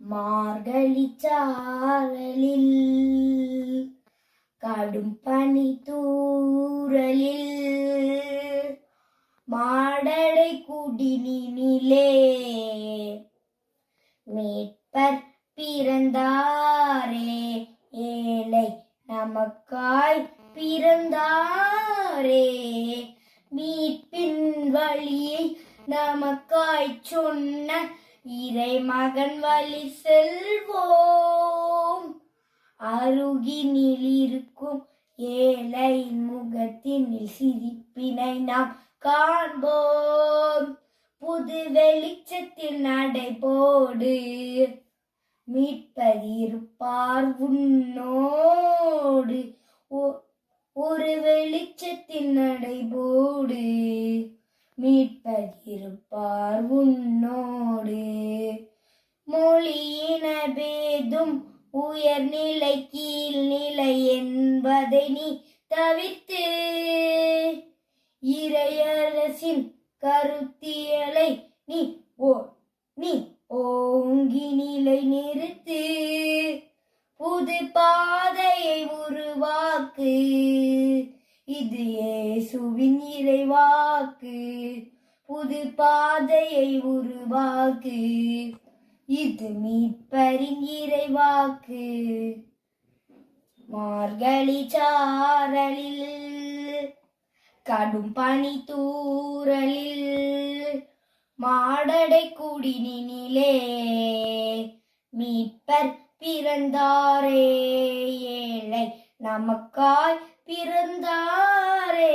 மார்கழிச்சாரலில் கடும் பனி தூரலில் மாடடை குடினிலே மீட்பர் பிறந்தாரே ஏழை நமக்காய் பிறந்தாரே மீட்பின் வழியை நமக்காய் சொன்ன இறைமகன் வழி செல்வோம். அருகினில் இருக்கும் ஏழை முகத்தினில் சிரிப்பினை நாம் காண்போம். புது வெளிச்சத்தில் நடைபோடு மீட்பதிருப்பார் உன்னோடு. ஒரு வெளிச்சத்தின் நடைபோடு மீட்பதிருப்பார் உன்னோடு. மொழியின பேதும் உயர்நிலை கீழ்நிலை என்பதை நீ தவித்து இறையரசின் கருத்தியலை நீ ஓ நீ ஓங்கி நிலை நிறுத்த இயேசுவின் இறைவாக்கு புது பாதையை உருவாக்கு. இது மீட்பரின் இறைவாக்கு. மார்கழி சாரலில் கடும் பனி தூரலில் மாடடை குடினிலே மீட்பர் பிறந்தாரே. ஏழை நமக்காய் பிறந்தாரே.